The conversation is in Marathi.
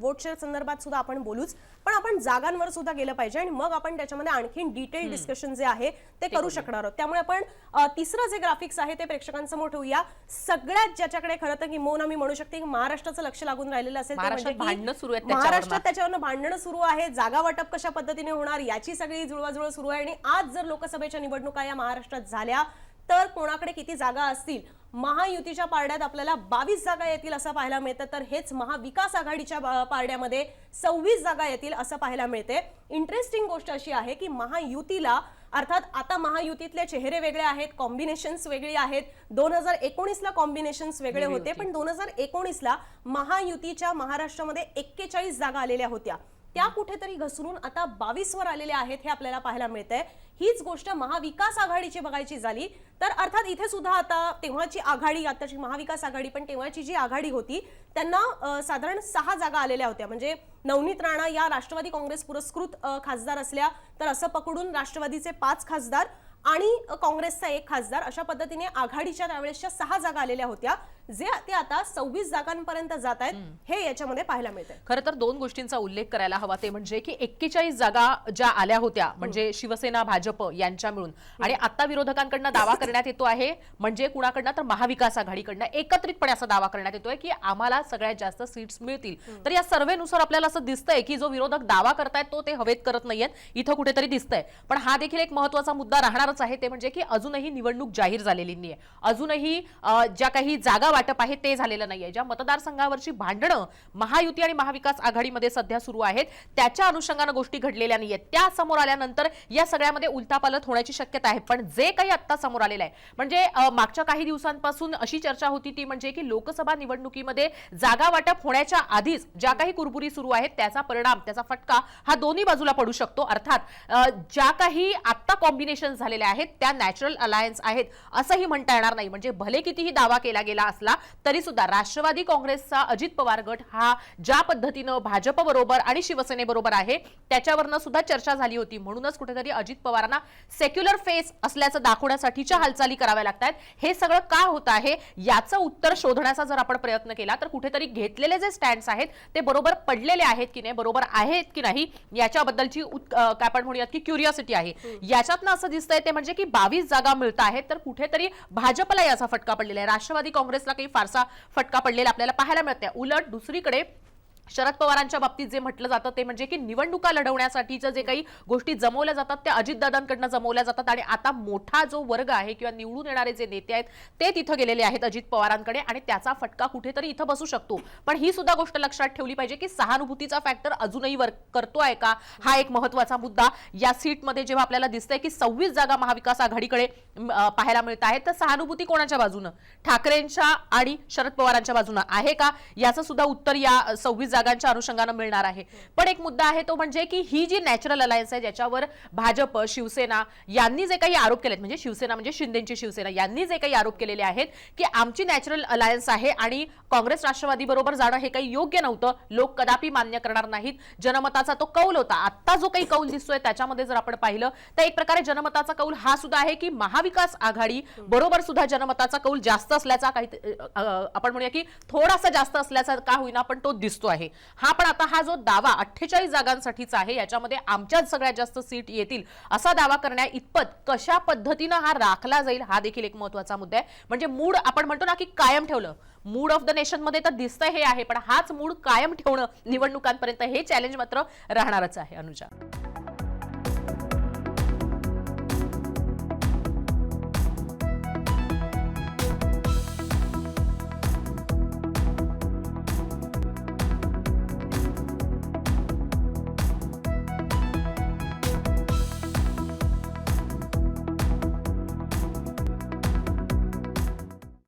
वोट शेअर संदर्भात सुद्धा आपण बोलूच. पण आपण जागांवर सुद्धा गेलं पाहिजे आणि मग आपण त्याच्यामध्ये आणखीन डिटेल डिस्कशन जे आहे ते करू शकणार आहोत. त्यामुळे आपण तिसरं जे ग्राफिक्स आहे ते प्रेक्षकांसमोर ठेवूया. सगळ्यात ज्याच्याकडे खरं तर की मोन मी म्हणू शकते की महाराष्ट्राचं लक्ष लागून राहिलेलं असेल महाराष्ट्रात म्हणजे. महाराष्ट्रात त्याच्यावरनं भांडणं सुरू आहे. जागा वाटप कशा पद्धतीने होणार याची सगळी जुळवाजुळव सुरू आहे. आणि आज जर लोकसभेच्या निवडणुका या महाराष्ट्रात झाल्या तर कोणाकडे किती जागा असतील? महायुतीच्या पारड्यात आपल्याला बावीस जागा येतील असं पाहायला मिळतं. तर हेच महाविकास आघाडीच्या पारड्यामध्ये सव्वीस जागा येतील असं पाहायला मिळते. इंटरेस्टिंग गोष्ट अशी आहे की महायुतीला अर्थात आता महायुतीतले चेहरे वेगळे आहेत कॉम्बिनेशन्स वेगळी आहेत. दोन हजार एकोणीसला कॉम्बिनेशन्स वेगळे होते. पण दोन हजार एकोणीसला महायुतीच्या महाराष्ट्रामध्ये एक्केचाळीस जागा आलेल्या होत्या. त्या कुठेतरी घसरून आता बावीस वर आलेल्या आहेत हे आपल्याला पाहायला मिळतंय. हीच गोष्ट महाविकास आघाडीची बघायची झाली तर अर्थात इथे सुद्धा आता तेव्हाची आघाडी आताची महाविकास आघाडी पण तेव्हाची जी आघाडी होती त्यांना साधारण सहा जागा आलेल्या होत्या. म्हणजे नवनीत राणा या राष्ट्रवादी काँग्रेस पुरस्कृत खासदार असल्या तर असं पकडून राष्ट्रवादीचे पाच खासदार आणि काँग्रेसचा एक खासदार अशा पद्धतीने आघाडीच्या त्यावेळेसच्या सहा जागा आलेल्या होत्या. जे ते आता सव्वीस जागांपर्यंत जात आहेत हे याच्यामध्ये पाहायला मिळतंय. खरं तर दोन गोष्टींचा उल्लेख करायला हवा ते म्हणजे की एक्केचाळीस जागा ज्या आल्या होत्या म्हणजे शिवसेना भाजप यांच्या मिळून. आणि आता विरोधकांकडनं दावा करण्यात येतो आहे म्हणजे कुणाकडनं तर महाविकास आघाडीकडनं. एकत्रितपणे असा दावा करण्यात येतोय की आम्हाला सगळ्यात जास्त सीट्स मिळतील. तर या सर्वेनुसार आपल्याला असं दिसतंय की जो विरोधक दावा करतायत तो ते हवेत करत नाहीयेत. इथं कुठेतरी दिसतंय. पण हा देखील एक महत्त्वाचा मुद्दा राहणारच आहे ते म्हणजे की अजूनही निवडणूक जाहीर झालेली नाहीये. अजूनही ज्या काही जागा वाटप आहे ते झालेलं नाहीये. ज्या मतदारसंघावरची भांडणं महायुती आणि महाविकास आघाडीमध्ये सध्या सुरू आहेत त्याच्या अनुषंगानं गोष्टी घडलेल्या नाहीयेत. त्या समोर आल्यानंतर या सगळ्यामध्ये उलथापालत होण्याची शक्यता आहे. पण जे काही आता समोर आलेलं आहे म्हणजे मागच्या काही दिवसांपासून अशी चर्चा होती ती म्हणजे की लोकसभा निवडणुकीमध्ये जागा वाटप होण्याच्या आधीच ज्या काही कुरबुरी सुरू आहेत त्याचा परिणाम त्याचा फटका हा दोन्ही बाजूला पडू शकतो. अर्थात ज्या काही आत्ता कॉम्बिनेशन झालेल्या आहेत त्या नॅचरल अलायन्स आहेत असंही म्हणता येणार नाही. म्हणजे भले कितीही दावा केला गेला असला तरी सुद्धा राष्ट्रवादी काँग्रेसचा अजित पवार गट हा ज्या पद्धतीनं भाजप बरोबर आणि शिवसेनेबरोबर आहे त्याच्यावरनं सुद्धा चर्चा झाली होती. म्हणूनच कुठेतरी अजित पवारांना सेक्युलर फेस असल्याचं दाखवण्यासाठीच्या हालचाली कराव्या लागतात हे सगळं का होत आहे? याचं उत्तर शोधण्याचा जर आपण प्रयत्न केला तर कुठेतरी घेतलेले जे स्टँड्स आहेत ते बरोबर पडलेले आहेत की नाही बरोबर आहेत की नाही याच्याबद्दलची काय आपण म्हणूयात की क्युरिओसिटी आहे. याच्यातनं असं दिसतंय ते म्हणजे की बावीस जागा मिळत आहेत तर कुठेतरी भाजपला याचा फटका पडलेला आहे. राष्ट्रवादी काँग्रेसला काही फारसा फटका पडलेला आपल्याला पाहायला मिळत नाही उलट दुसरीकडे शरद पवारांच्या बाबतीत जे म्हटलं जातं ते म्हणजे की निवडणुका लढवण्यासाठीच्या जे काही गोष्टी जमवल्या जातात त्या अजितदादांकडनं जमवल्या जातात आणि आता मोठा जो वर्ग आहे किंवा निवडून येणारे जे नेते आहेत ते तिथं गेलेले आहेत अजित पवारांकडे आणि त्याचा फटका कुठेतरी इथं बसू शकतो. पण ही सुद्धा गोष्ट लक्षात ठेवली पाहिजे की सहानुभूतीचा फॅक्टर अजूनही वर्क करतो आहे का? हा एक महत्त्वाचा मुद्दा. या सीटमध्ये जेव्हा आपल्याला दिसतंय की सव्वीस जागा महाविकास आघाडीकडे पाहायला मिळत आहेत तर सहानुभूती कोणाच्या बाजूनं? ठाकरेंच्या आणि शरद पवारांच्या बाजूनं आहे का? याचं सुद्धा उत्तर या सव्वीस जागांच्या अनुषंगानं मिळणार आहे. पण एक मुद्दा आहे तो म्हणजे की ही जी नॅचरल अलायन्स आहे ज्याच्यावर भाजप शिवसेना यांनी जे काही आरोप केलेत म्हणजे शिवसेना म्हणजे शिंदेची शिवसेना यांनी जे काही आरोप केलेले आहेत की आमची नॅचरल अलायन्स आहे आणि काँग्रेस राष्ट्रवादी बरोबर जाणं हे काही योग्य नव्हतं. लोक कदापि मान्य करणार नाहीत. जनमताचा तो कौल होता. आता जो काही कौल दिसतोय त्याच्यामध्ये जर आपण पाहिलं तर एक प्रकारे जनमताचा कौल हा सुद्धा आहे की महाविकास आघाडी बरोबर सुद्धा जनमताचा कौल जास्त असल्याचा काही आपण म्हणूया की थोडासा जास्त असल्याचा का होईना पण तो दिसतो आहे. हा पण आता हा जो दावा अठ्ठेचाळीस जागांसाठीचा आहे याच्यामध्ये आमच्याच सगळ्यात जास्त सीट येतील असा दावा करण्या इतपत कशा पद्धतीनं हा राखला जाईल हा देखील एक महत्त्वाचा मुद्दा आहे. म्हणजे मूड आपण म्हणतो ना की कायम ठेवलं मूड ऑफ द नेशनमध्ये तर दिसतं हे आहे पण हाच मूड कायम ठेवणं निवडणुकांपर्यंत हे चॅलेंज मात्र राहणारच आहे अनुजा.